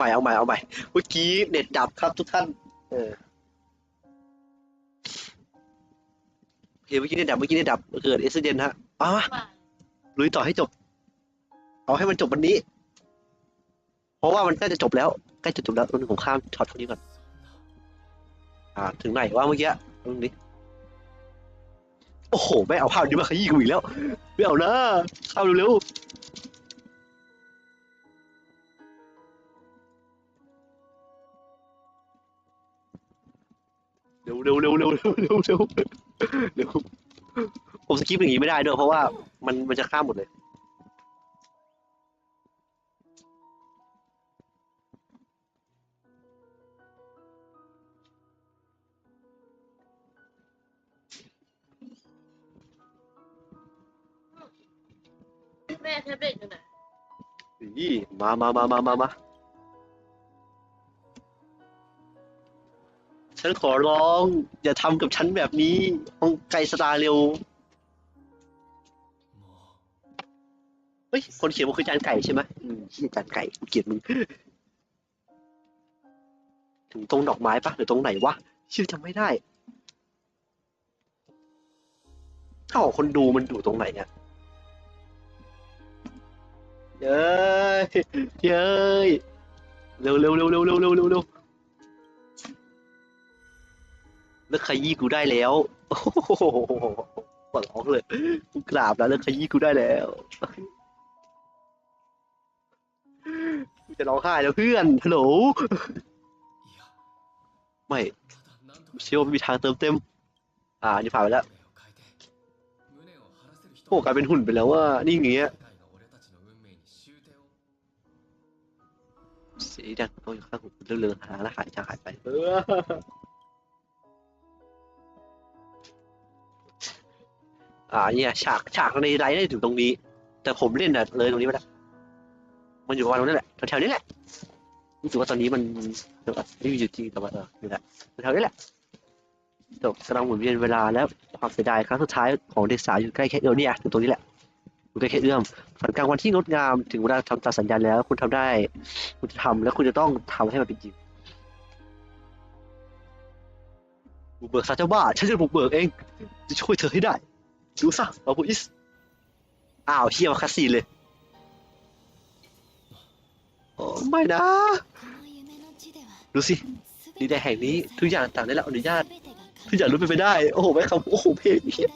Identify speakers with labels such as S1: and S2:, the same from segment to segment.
S1: ใหม่เอาใหม่เอาใหม่เมื่อกี้เน็ตดับครับทุกท่าน เออโอเคเมื่อกี้เน็ตดับเมื่อกี้เน็ตดับเกิดเอสเดนฮะมามาลุยต่อให้จบ เอาให้มันจบวันนี้ เพราะว่ามันใกล้จะจบแล้วใกล้จะจบแล้วตรงนี้ผมข้ามช็อตตรงนี้ก่อนอ่า ถึงไหนว่าเมื่อกี้ตรงนี้โอ้โหไม่เอาภาพนี้มาขยี้กูอีกแล้วไม่เอานะเข้าเร็วๆ เร็วเร็วเร็วเร็วเร็วเร็วเร็วเร็วผมสกิปอย่างนี้ไม่ได้ด้วยเพราะว่ามันมันจะข้ามหมดเลย
S2: แม่แท็บเล็ตอยู่ไหน
S1: นี่มามามามามามา ฉันขอร้อง อย่าทำกับฉันแบบนี้ฮองไกสตาร์เร็วเฮ้ยคนเขียนมันคือจานไก่ใช่ไหมอืมที่จานไก่กูเกลียดมึง ถึงตรงดอกไม้ปะหรือตรงไหนวะ ชื่อจำไม่ได้ ถ้าของคนดูมันอยู่ตรงไหนเนี่ยเย้เย้เร็วเร็วเร็วเร็วเร็วเร็วเร็ว เลิกขยี้กูได้แล้วโอ้โหร้องเลยกูกราบแล้วเลิกขยี้กูได้แล้วจะร้องไห้แล้วเพื่อนฮัลโหลไม่เชื่อว่าไม่มีทางเติมเต็ม อ่านี่ผ่านไปแล้วโอ้กลายเป็นหุ่นไปแล้วว่านี่อย่างเงี้ยสีดังเขาอยู่ข้างหูเรื่องเรื่องหาแล้วหายจะหายไปเออ อ่าเนี่ยฉากฉากในไลน์ได้ถึงตรงนี้ แต่ผมเล่นน่ะเลยตรงนี้ไปแล้วมันอยู่ประมาณตรงนี้แหละแถวๆนี้แหละรู้สึกว่าตอนนี้มันเดี๋ยวนไม่มีอยู่จริงแต่ว่าเออนี่แหละแถวๆนี้แหละจบกำลังหมุนเวียนเวลาแล้วความเสียดายครั้งสุดท้ายของเด็กสาวอยู่ใกล้แค่เอื้อมเนี่ยอยู่ตรงนี้แหละอยู่ใกล้แค่เอื้อมฝันกลางวันที่งดงามถึงเวลาทำตามสัญญาแล้ว คุณทำได้ คุณจะทำแล้วคุณจะต้องทำให้มันเป็นจริงบุกเบิกซาเจ้าบ้าฉันจะบุกเบิกเองจะช่วยเธอให้ได้ ดูซะเอาบุอิสอ้าวเฮียมาคัสซีเลยโอ้ไม่นะ ดูสิดินแดนแห่งนี้ทุกอย่างต่างได้รับอนุญาต ทุกอย่างรู้เป็นไปได้ โอ้โหไม่คำโอ้โหเพลงเฮีย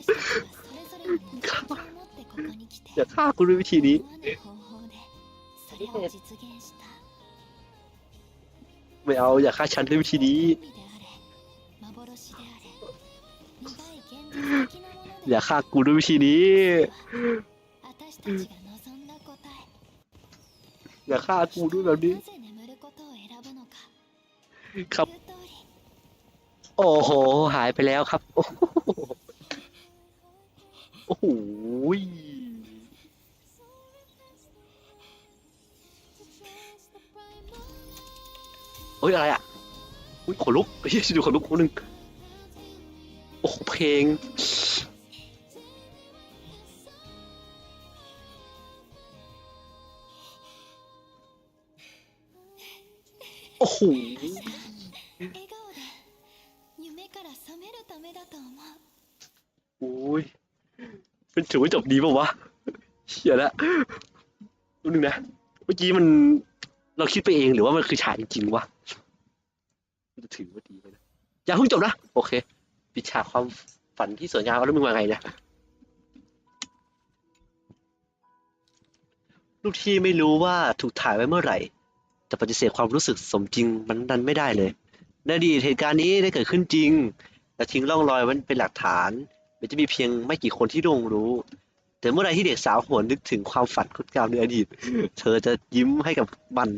S1: อย่าฆ่ากูด้วยวิธีนี้ไม่เอาอย่าฆ่าฉันด้วยวิธีนี้ อย่าฆ่ากูด้วยวิธีนี้ อย่าฆ่ากูด้วยแบบนี้ครับ โอ้โห หายไปแล้วครับ โอ้โหโอ้ยเฮ้ยอะไรอะอุ้ยขนลุกเฮ้ยดูขนลุกคนหนึ่งโอ้เพลง โอ้โหโอ้ยเป็นถือว่าจบดีป่าวะเขียแล้วรู้นึงนะ เมื่อกี้มันเราคิดไปเองหรือว่ามันคือฉากจริงๆวะจะถือว่าดีไหมนะอย่าเพิ่งจบนะ โอเค ปิดฉากความฝันที่สวยงามแล้วมึงมาไงเนี่ยลูกที่ไม่รู้ว่าถูกถ่ายไว้เมื่อไหร่ จะปฏิเสธความรู้สึกสมจริงมันดันไม่ได้เลยในอดีตเหตุการณ์นี้ได้เกิดขึ้นจริงและทิ้งร่องรอยไว้เป็นหลักฐานมันจะมีเพียงไม่กี่คนที่ร่วงรู้ แต่เมื่อไรที่เด็กสาวหวนนึกถึงความฝันคุดกาวในอดีต เธอจะยิ้มให้กับมัน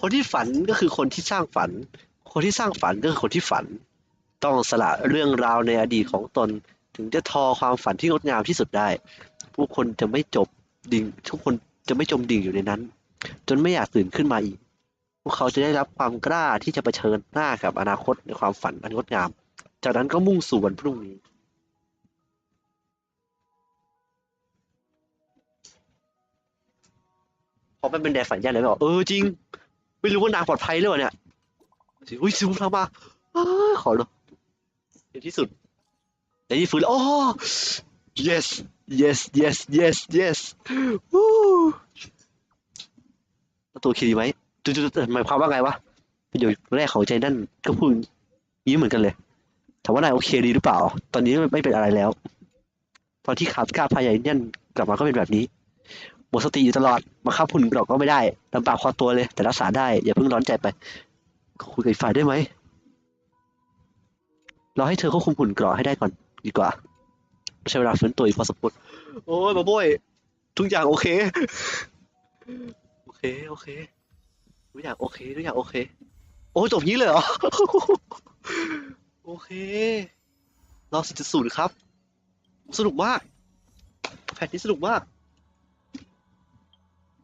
S1: คนที่ฝันก็คือคนที่สร้างฝัน คนที่สร้างฝันก็คือคนที่ฝัน ต้องสละเรื่องราวในอดีตของตน ถึงจะทอความฝันที่งดงามที่สุดได้ ผู้คนจะไม่จบดิ่งทุกคนจะไม่จมดิ่งอยู่ในนั้น จนไม่อยากตื่นขึ้นมาอีก พวกเขาจะได้รับความกล้าที่จะเผชิญหน้ากับอนาคตในความฝันอันงดงาม จากนั้นก็มุ่งสู่วันพรุ่งนี้พอมันเป็นแดนฝันแย่เลยบอกเออจริง ไม่รู้ว่านางปลอดภัยหรือเปล่าเนี่ยอุ้ยซูมทางมาอขอเลยในที่สุดในที่ฟื้นแล้วโอ้ yes yes yes yes yes วู้แล้วตัวคีดีไหมจุดๆๆหมายความว่าไงวะประโยคแรกของใจนั่นก็พูดย่างนี้เหมือนกันเลยถามว่านายโอเคดีหรือเปล่า ตอนนี้ไม่เป็นอะไรแล้ว ตอนที่ขาบกล้าพายายนั่นกลับมาก็เป็นแบบนี้หมดสติอยู่ตลอดมาฆ่าพุ่นกรอกก็ไม่ได้ลำบากคอตัวเลย แต่รักษาได้อย่าเพิ่งร้อนใจไปคุยกับฝ่ายได้ไหมรอให้เธอควบคุมหุ่นกราะให้ได้ก่อนดีกว่าใช้เวลาฟื้นตัวอีกพอสมควรโอ้ยมาโบยทุกอย่างโอเค โอเคโอเคทุกอย่างโอเคทุกอย่างโอเค โอ้จบนี้เลยเหรอ โอเครอสิจุดศูนย์ครับ สนุกมาก แพทนี้สนุกมาก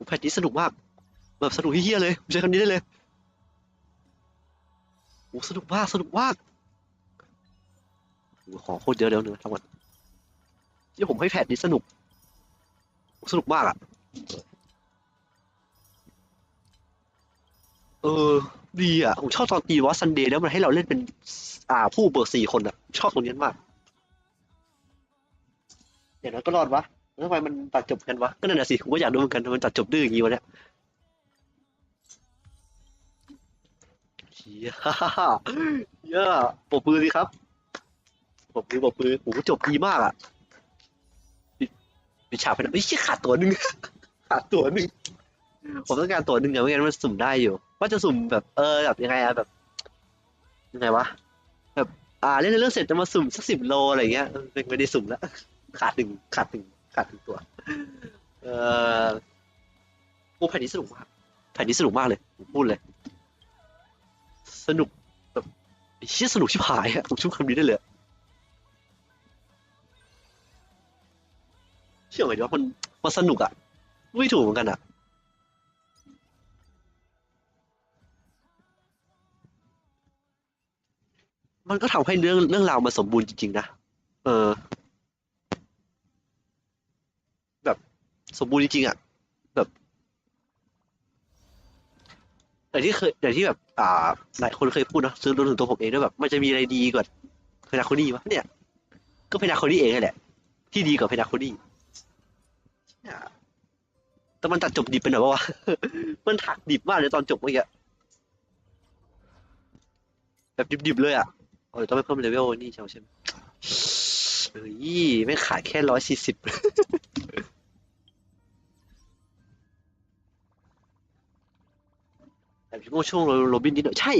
S1: แพทนี้สนุกมาก แบบสนุกเฮี้ยเลยผมใช้คำนี้ได้เลยโอ้สนุกมาก สนุกมากของโคตรเยอะเดี๋ยวนึงทั้งหมดที่ผมให้แพทนี้สนุก สนุกมากอะ เออ ดีอะ ผมชอบตอนตีวอสซันเดย์แล้วมันให้เราเล่นเป็น อ่า ผู้เบิกสี่คนอะ ชอบตรงนี้มาก อย่างนั้นก็รอดวะแล้วทำไมมันตัดจบกันวะ ก็นั่นแหละสิ ผมก็อยากรู้เหมือนกันทำไมมันตัดจบดื้ออย่างนี้วะเนี่ยเฮียเฮียปบมือสิครับปบมือปบมือโอ้โหจบดีมากอะปิดปิดฉากไปนะไม่ใช่ขาดตัวหนึ่งขาดตัวหนึ่ง ผมต้องการตัวหนึ่งอะไม่งั้นมันสุ่มได้อยู่ ว่าจะสุ่มแบบเออแบบยังไงอะแบบยังไงวะแบบอ่าเล่นเรื่องเสร็จจะมาสุ่มสักสิบโลอะไรเงี้ยเออไม่ได้สุ่มแล้วขาดหนึ่งขาดหนึ่งขาดหนึ่งตัว เออโอ้แผ่นนี้สนุกมากแผ่นนี้สนุกมากเลยผมพูดเลย สนุกแบบเชี่ยสนุกชิบหายอะผมชุบคำนี้ได้เลยเชื่อไหมว่ามันมันสนุกอะไม่ถูกเหมือนกันอะ มันก็ทำให้เรื่องเรื่องราวมันสมบูรณ์จริง ๆ นะ เออ แบบสมบูรณ์จริงๆอะ แบบอย่ที่เคยอย่ที่แบบ อ่า หลายคนเคยพูดนะซึ่งรวมถึงตัวผมเองด้วยแบบ มันจะมีอะไรดีกว่าเพนาโคนี่วะเนี่ย ก็เพนาโคนี่เองแหละ ที่ดีกว่าเพนาโคนี่เนี่ยแต่มันตัดจบดิบไปหน่อยปะวะ มันถักดิบมากเลยตอนจบเมื่อกี้แบบดิบๆเลยอะ เออต้องไปเพิ่มเลเวลนี่ใช่ไหมใช่ไหมเฮ้ยไม่ขายแค่ร้อยสี่สิบแอบง่วงช่วงโรบินนิดหน่อยใช่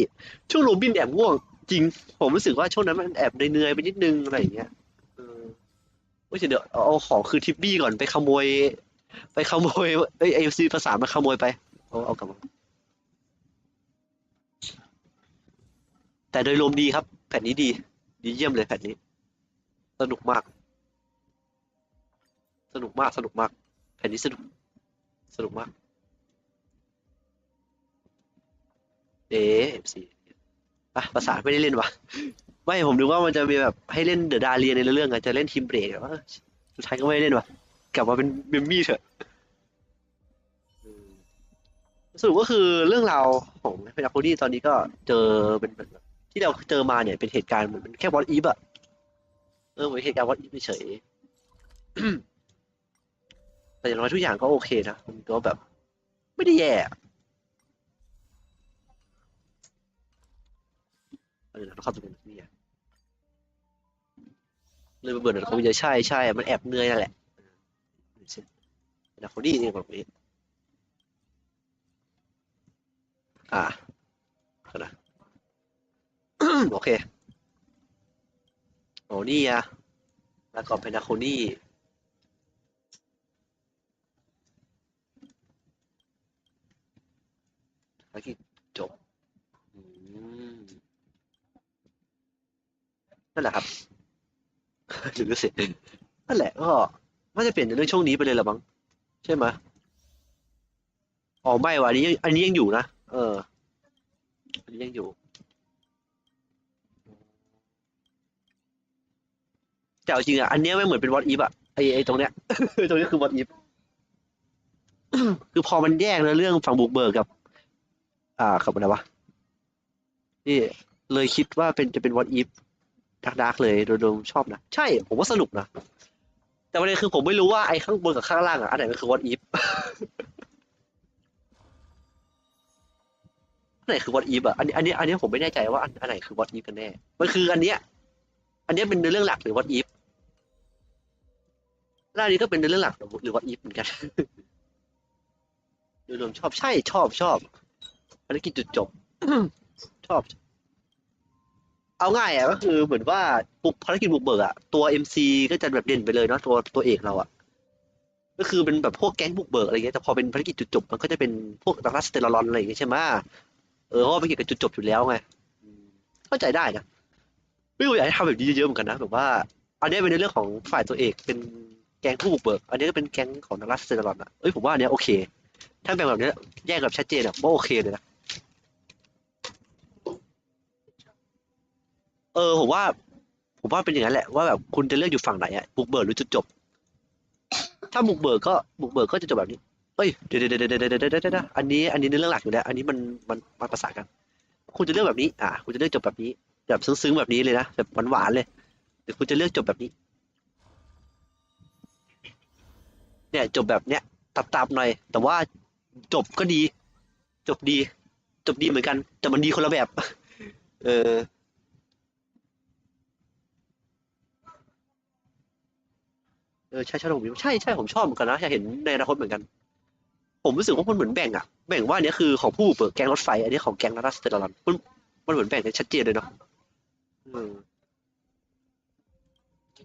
S1: ช่วงโรบินแอบง่วงจริง ผมรู้สึกว่าช่วงนั้นมันแอบเหนื่อยไปนิดนึงอะไรอย่างเงี้ยเออไม่ใช่เดี๋ยวเอาเอาของคือทิปปี้ก่อนไปขโมย ไปขโมยเอ้ยไอซีภาษามาขโมยไปเอาเอากลับมาแต่โดยรวมดีครับ แผ่นนี้ดี ดีเยี่ยมเลยแผ่นนี้ สนุกมาก สนุกมาก สนุกมาก แผ่นนี้สนุก สนุกมาก เอ๊ะสิอะภาษาไม่ได้เล่นวะไม่ ผมนึกว่ามันจะมีแบบให้เล่นเดอะดาเรียในเรื่องอะจะเล่นทีมเบรกแต่ว่าเออสุดท้ายก็ไม่ได้เล่นวะกลับมาเป็นเมมมี่เถอะสรุปก็คือเรื่องราวของเพน a โคนี่ตอนนี้ก็เจอเป็นแบบ ที่เราเจอมาเนี่ยเป็นเหตุการณ์เหมือนเป็นแค่วอตอีฟอะเออเหมือนเหตุการณ์วอตอีฟเฉยแต่อย่างน้อยทุกอย่างก็โอเคนะมันก็แบบ ไม่ได้แย่อะเออเราเข้าตัวนี้อะเลยเบื่อหนังเขาจะใช่ใช่มันแอบเหนื่อยนั่นแหละเช่นแต่คนนี้เนี่แบบนี้อ่าเอานะ โอเคโอ้นี่อะแล้วก็เป็นนาโคนี่ภารกิจจบอืมนั่นแหละครับถึงจะเสร็จนั่นแหละก็น่าจะเปลี่ยนในเรื่องช่วงนี้ไปเลยละมั้งใช่ไหมอ๋อไม่ว่ะอันนี้อันนี้ยังอยู่นะเออ อันนี้ยังอยู่ แต่จริงอะอันเนี้ยไม่เหมือนเป็นวอตอีฟอะไอไอตรงเนี้ย ตรงนี้คือวอตอีฟคือพอมันแยกเรื่องฝั่งบุกเบิกกับ อ่ากับอะไรวะนี่เลยคิดว่าเป็นจะเป็น what if ดักดักเลยโดยรวมชอบนะใช่ผมว่าสนุกนะแต่ประเด็นคือผมไม่รู้ว่าไอ้ข้างบนกับข้างล่างอะอันไหนมันคือ what if อันไหนคือ what if อะอันนี้อันนี้อันนี้ผมไม่แน่ใจว่าอันอันไหนคือ what if กันแน่ มันคืออันเนี้ย อันเนี้ยเป็นเรื่องหลักหรือ what if แล้ว อันนี้ก็เป็นเรื่องหลักหรือ what if เหมือนกันโดยรวมชอบใช่ชอบชอบภารกิจจุดจบ ชอบ เอาง่ายอะก็คือเหมือนว่าบุกภารกิจบุกเบิกอะตัว MC ก็จะแบบเด่นไปเลยเนาะตัวตัวเอกเราอะก็คือเป็นแบบพวกแก๊งบุกเบิกอะไรเงี้ยแต่พอเป็นภารกิจจุดจบ มันก็จะเป็นพวกดักลัสเตอรอนอะไรอย่างเงี้ยใช่ไหมเออเพราะว่าภารกิจกับจุดจบอยู่แล้วไงเข้าใจได้นะไม่รู้อยากให้ทำแบบนี้เยอะๆเหมือนกันนะแบบว่า อันนี้เป็นในเรื่องของฝ่ายตัวเอกเป็น แก๊งผู้บุกเบิก อันนี้ก็เป็นแก๊งของดักลัสเตอรอนอะเอ้ยผมว่าอันเนี้ยโอเค ถ้าแบ่งแบบเนี้ยแยกแบบชัดเจนอะว่าโอเคเลยนะเออผมว่า ผมว่าเป็นอย่างนั้นแหละว่าแบบคุณจะเลือกอยู่ฝั่งไหนอะบุกเบิกหรือจุดจบ ถ้าบุกเบิกก็บุกเบิกก็จะจบแบบนี้เอ้ยเดี๋ยวเดี๋ยวเดี๋ยวเดี๋ยวเดี๋ยวเดี๋ยวเดี๋ยวอันนี้อันนี้เรื่องหลักอยู่แล้ว อันนี้มันมันมันประสานกัน คุณจะเลือกแบบนี้ อ่าคุณจะเลือกจบแบบนี้ แบบซึ้งๆแบบนี้เลยนะแบบหวานๆเลยหรือคุณจะเลือกจบแบบนี้ เนี่ย จบแบบเนี้ยตับๆหน่อย แต่ว่าจบก็ดี จบดี จบดีเหมือนกัน แต่มันดีคนละแบบ เออเออใช่ใช่ผมใช่ใช่ผมชอบเหมือนกันนะอยากเห็นในอนาคตเหมือนกัน ผมรู้สึกว่ามันเหมือนแบ่งอะแบ่งว่าเนี้ยคือของผู้เบิกแก๊งรถไฟ อันนี้ของแก๊งนัสเตอร์ลันมันมันเหมือนแบ่งกันชัดเจนเลยเนาะ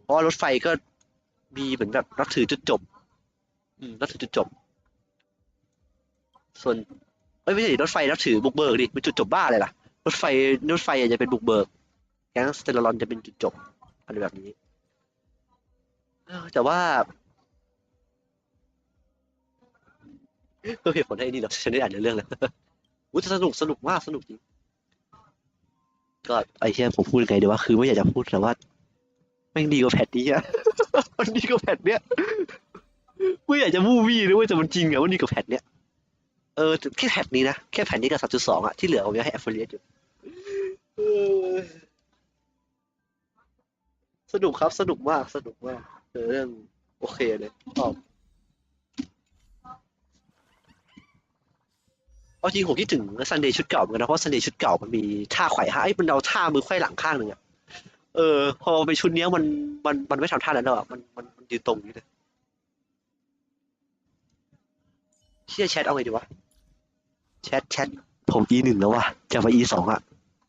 S1: เพราะรถไฟก็มีเหมือนแบบนับถือจุดจบ อืมนับถือจุดจบ ส่วนเอ้ยไม่ใช่ดิรถไฟนับถือบุกเบิกดิเป็นจุดจบบ้าเลยล่ะรถไฟรถไฟจะเป็นบุกเบิกแก๊งสเตอร์ลอนจะเป็นจุดจบอะไรแบบนี้เออแต่ว่าเพื่อเหตุผลให้นี่เราฉันได้อ่านเรื่องแล้วอุ้ยสนุกสนุกมากสนุกจริงก็ไอ้เชี่ยผมพูดยังไงดีว่าคือไม่อยากจะพูดแต่ว่าแม่งดีกว่าแพทนี้อะมันดีกว่าแพทเนี้ย ไม่อยากจะมูวี่นะเว้ยแต่มันจริงอะมันดีกว่าแพทเนี้ยเออแค่แพทนี้นะแค่แพทนี้กับสามจุดสองอะที่เหลือผมยังให้ affiliate อยู่สนุกครับสนุกมากสนุกมากเรื่องโอเคเลยชอบเอาจริงผมคิดถึงซันเดย์ชุดเก่าเหมือนกันนะเพราะซันเดย์ชุดเก่ามันมีท่าไขว่ห้าไอ้มันเอาท่ามือไขว้หลังข้างหนึ่งอะเออ พอไปชุดเนี้ยมันมันมันไม่ทำท่านั้นแล้วอะมันมันมันยืนตรงอยู่เลย เชี่ยแชทเอาไงดีวะ แชทแชทผม e หนึ่งแล้ววะจะไป e สองอะ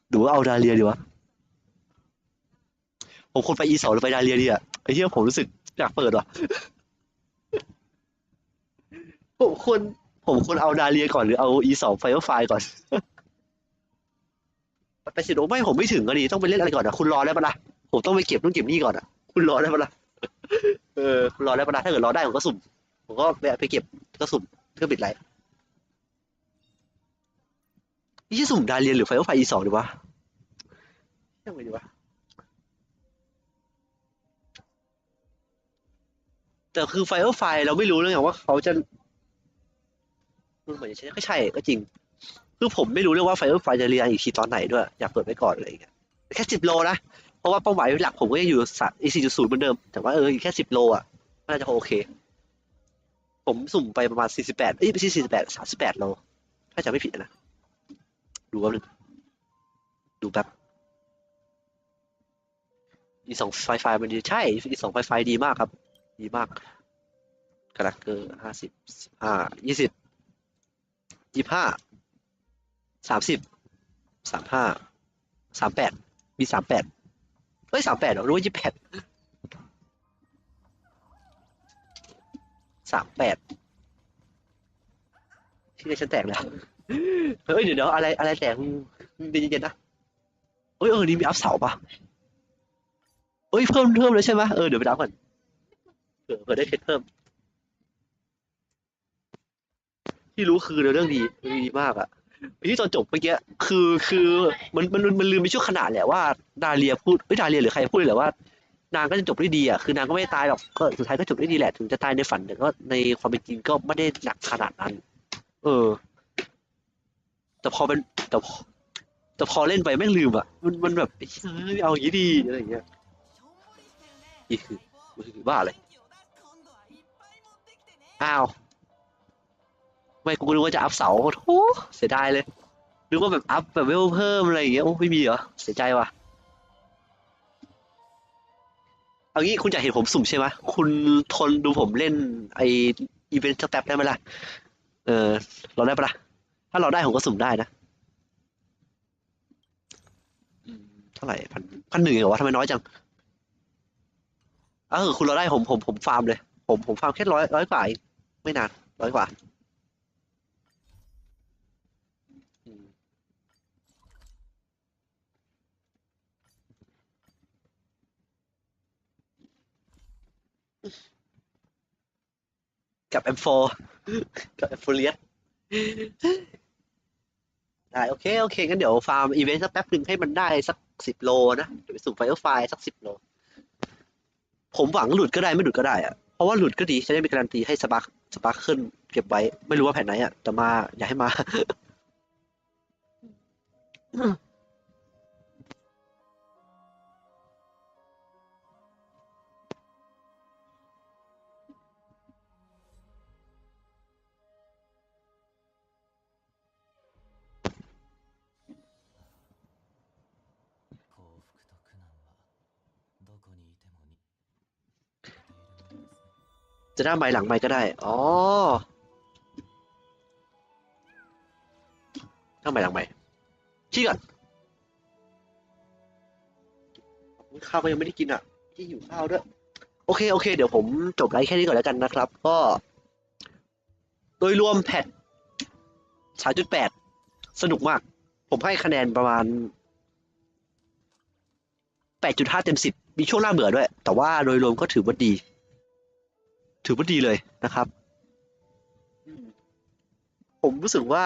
S1: หรือว่าเอาดาเลียดีวะ ผมควรไป e สองหรือไปดาเลียดีอะไอ้เหี้ยผมรู้สึกอยากเปิดว่ะ ผมควรผมควรเอาดาเลียก่อนหรือเอา e สองไฟไฟก่อนไปสิโอไม่ผมไม่ถึงก็ดีต้องไปเล่นอะไรก่อนนะคุณรอได้ปะล่ะผมต้องไปเก็บนู่นเก็บนี่ก่อนอะคุณรอได้ปะล่ะเออคุณรอได้ปะล่ะถ้าเกิดรอได้ผมก็สุ่มผมก็ไปไปเก็บก็สุ่ม ก็ปิดไลน์นี่จะสุ่มดาเลียนหรือไฟไฟ e สองดีวะยังไงดีวะแต่คือไฟไฟเราไม่รู้เลยไงว่าเขาจะมันเหมือนจะใช่ก็ใช่ก็จริง คือผมไม่รู้เรื่องว่าไฟเออร์ไฟจะเรียนอีกทีตอนไหนด้วย อยากเปิดไว้ก่อนอะไรอย่างเงี้ยแค่สิบโลนะ เพราะว่าเป้าหมายหลักผมก็ยังอยู่สัตอีสี่จุดศูนย์เหมือนเดิม แต่ว่าเอออีกแค่สิบโลอะน่าจะโอเค ผมสุ่มไปประมาณสี่สิบแปดเอ้ยไม่ใช่สี่สิบแปดสามสิบแปดโล ถ้าจะไม่ผิดนะ ดูแป๊บนึงดูแป๊บ อีสองไฟไฟมันดี ใช่ อีสองไฟไฟดีมากครับ ดีมากกระดักเกอร์ห้าสิบห้ายี่สิบยี่ห้าสามสิบสามห้าสามแปดมีสามแปดเฮ้ยสามแปดเหรอรู้ว่ายี่แปด สามแปดที่ได้ฉันแตกแล้ว เฮ้ยเดี๋ยวเดี๋ยวอะไรอะไรแตกมึงมึงเย็นๆนะเฮ้ยเออนี่มีอัพเสาปะเฮ้ยเพิ่มเพิ่มเลยใช่ไหมเออเดี๋ยวไปดับก่อนเผื่อเผื่อได้เพชรเพิ่ม ที่รู้คือเรื่องดีดีมากอะที่ตอนจบเมื่อกี้คือคือมันมันมันลืมไปชั่วขณะแหละว่าดาเลียพูดเอ้ยดาเลียหรือใครพูดเลยแหละว่า นางก็จะจบได้ดีอะคือนางก็ไม่ตายหรอกก็สุดท้ายก็จบได้ดีแหละ ถึงจะตายในฝันแต่ก็ในความเป็นจริงก็ไม่ได้หนักขนาดนั้น เออ แต่พอเป็นแต่พอแต่พอเล่นไปแม่งลืมอะ มันมันแบบเฮ้ยเอาอย่างนี้ดีอะไรอย่างเงี้ยนี่คือมันคือบ้าอะไรอ้าวไม่กูนึกว่าจะอัพเสาโอ้เสียดายเลยนึกว่าแบบอัพแบบเวลเพิ่มอะไรอย่างเงี้ยโอ้ไม่มีเหรอเสียใจว่ะ เอางี้คุณอยากเห็นผมสุ่มใช่ไหมคุณทนดูผมเล่นไออีเวนต์สักแป๊บได้ไหมล่ะ เออ เราได้ปะล่ะ ถ้าเราได้ผมก็สุ่มได้นะเท่าไหร่พันพันหนึ่งเหรอวะทำไมน้อยจังเออคุณเราได้ผมผมผมฟาร์มเลย ผมผมฟาร์มแค่ร้อยร้อยกว่าเองไม่นานร้อยกว่า กับ M4 กับ M4 เลียสได้โอเคโอเคงั้นเดี๋ยวฟาร์มอีเวนต์สักแป๊บหนึ่งให้มันได้สักสิบโลนะเดี๋ยวไปสุ่ไฟเออร์ไฟล์สักสิบโล ผมหวังหลุดก็ได้ไม่หลุดก็ได้อะเพราะว่าหลุดก็ดีจะได้มีการันตีให้สปาร์คสปาร์คขึ้นเก็บไว้ ไม่รู้ว่าแผ่นไหนอะแต่มาอย่าให้มา จะหน้าไม้หลังไม้ก็ได้ อ๋อหน้าไม้หลังไม้ขี้ก่อนข้าวก็ยังไม่ได้กินอะที่หิวข้าวด้วย โอเค โอเค เดี๋ยวผมจบไลฟ์แค่นี้ก่อนแล้วกันนะครับ ก็ โดยรวมแพท3.8สนุกมาก ผมให้คะแนนประมาณ8.5เต็ม10มีช่วงน่าเบื่อด้วย แต่ว่าโดยรวมก็ถือว่าดี ถือว่าดีเลยนะครับ ผมรู้สึกว่า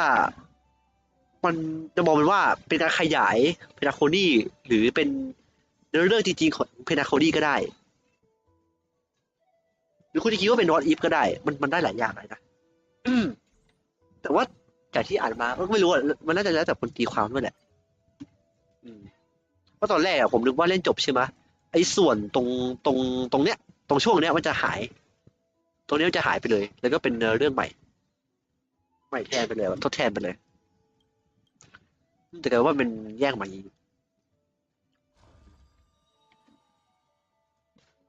S1: มันจะมองเป็นว่าเป็นการขยายเพนาโคนี่หรือเป็นเนื้อเรื่องจริงๆของเพนาโคนี่ก็ได้ หรือคุณจะคิดว่าเป็นนอตอีฟก็ได้ มันมันได้หลายอย่างเลยนะแต่ว่าจากที่อ่านมาก็ไม่รู้อะมันน่าจะแล้วแต่คนตีความด้วยแหละเพราะตอนแรกผมนึกว่าเล่นจบใช่ไหมไอ้ส่วนตรงตรงตรงเนี้ย ตรงช่วงเนี้ยมันจะหาย ตรงนี้จะหายไปเลย แล้วก็เป็นเนื้อเรื่องใหม่ ใหม่แทนไปเลยทดแทนไปเลย แต่กว่ามันแยกมาอย่างนี้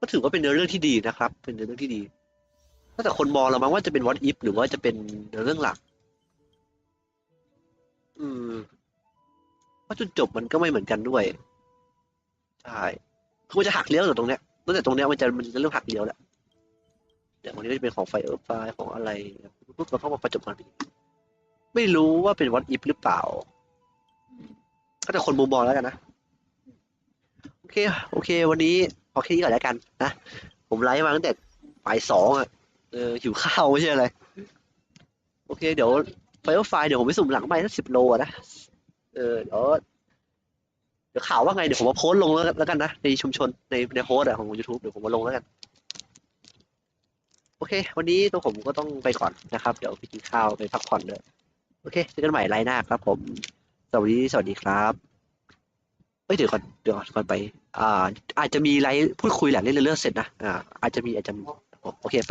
S1: ก็ถือว่าเป็นเนื้อเรื่องที่ดีนะครับ เป็นเนื้อเรื่องที่ดีถ้าแต่คนมองเรามั้งว่าจะเป็น what if หรือว่าจะเป็นเนื้อเรื่องหลัก อืมเพราะจุดจบมันก็ไม่เหมือนกันด้วย ใช่คือมันจะหักเลี้ยวตรงเนี้ยตั้งแต่ตรงเนี้ยมันจะมันจะเริ่มหักเลี้ยวแหละ เดี๋ยววันนี้ก็จะเป็นของไฟเออร์ไฟของอะไรปุ๊บเราเข้ามาประจบกันไม่รู้ว่าเป็นวัดอิฟหรือเปล่า ก็แต่คนมุมมองแล้วกันนะ โอเค โอเค วันนี้พอแค่นี้ก่อนแล้วกันนะ ผมไลฟ์มาตั้งแต่บ่ายสองอะ เออหิวข้าวไม่ใช่อะไร โอเค เดี๋ยวไฟเออร์ไฟเดี๋ยวผมไปสุ่มหลังไม่สักสิบโลนะ เออเดี๋ยวเดี๋ยวข่าวว่าไงเดี๋ยวผมมาโพสต์ลงแล้วกันนะในชุมชนในในโพสต์อะของ YouTube เดี๋ยวผมมาลงแล้วกัน โอเค วันนี้ตัวผมก็ต้องไปก่อนนะครับ เดี๋ยวไปกินข้าวไปพักผ่อนเลยโอเคเจอกันใหม่ไลน์หน้าครับ ผม สวัสดี สวัสดีครับเอ้ยเดี๋ยวก่อนเดี๋ยวก่อนก่อนไป อ่า อาจจะมีไลน์พูดคุยหลังเล่นเรื่องเสร็จนะ อ่า อาจจะมีอาจจะมีโอเค